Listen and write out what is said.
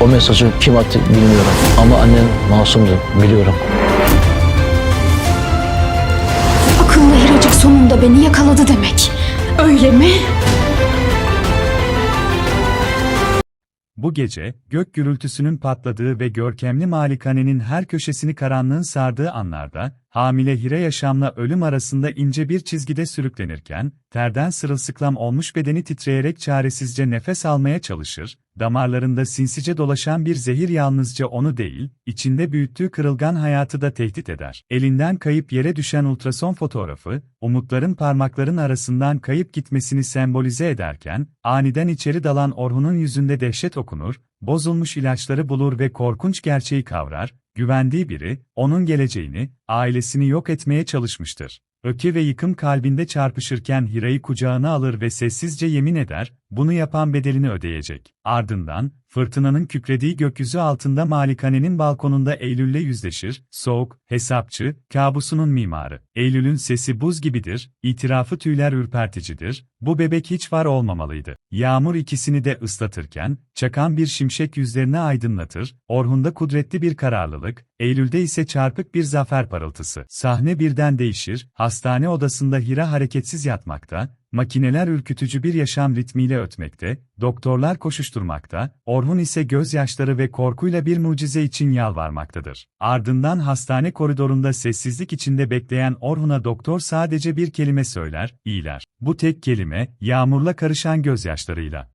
O mesajı kim attı bilmiyorum. Ama annen masumdu biliyorum. Akıllı Hiracık sonunda beni yakaladı demek. Öyle mi? Bu gece, gök gürültüsünün patladığı ve görkemli malikanenin her köşesini karanlığın sardığı anlarda, hamile Hire yaşamla ölüm arasında ince bir çizgide sürüklenirken, terden sırılsıklam olmuş bedeni titreyerek çaresizce nefes almaya çalışır, damarlarında sinsice dolaşan bir zehir yalnızca onu değil, içinde büyüttüğü kırılgan hayatı da tehdit eder. Elinden kayıp yere düşen ultrason fotoğrafı, umutların parmakların arasından kayıp gitmesini sembolize ederken, aniden içeri dalan Orhun'un yüzünde dehşet okunur, bozulmuş ilaçları bulur ve korkunç gerçeği kavrar, güvendiği biri, onun geleceğini, ailesini yok etmeye çalışmıştır. Öke ve yıkım kalbinde çarpışırken Hira'yı kucağına alır ve sessizce yemin eder, bunu yapan bedelini ödeyecek. Ardından, fırtınanın kükrediği gökyüzü altında malikanenin balkonunda Eylül'le yüzleşir, soğuk, hesapçı, kabusunun mimarı. Eylül'ün sesi buz gibidir, itirafı tüyler ürperticidir, bu bebek hiç var olmamalıydı. Yağmur ikisini de ıslatırken, çakan bir şimşek yüzlerini aydınlatır, Orhun'da kudretli bir kararlılık, Eylül'de ise çarpık bir zafer parıltısı. Sahne birden değişir, hastane odasında Hira hareketsiz yatmakta, makineler ürkütücü bir yaşam ritmiyle ötmekte, doktorlar koşuşturmakta, Orhun ise gözyaşları ve korkuyla bir mucize için yalvarmaktadır. Ardından hastane koridorunda sessizlik içinde bekleyen Orhun'a doktor sadece bir kelime söyler, iyiler. Bu tek kelime, yağmurla karışan gözyaşlarıyla.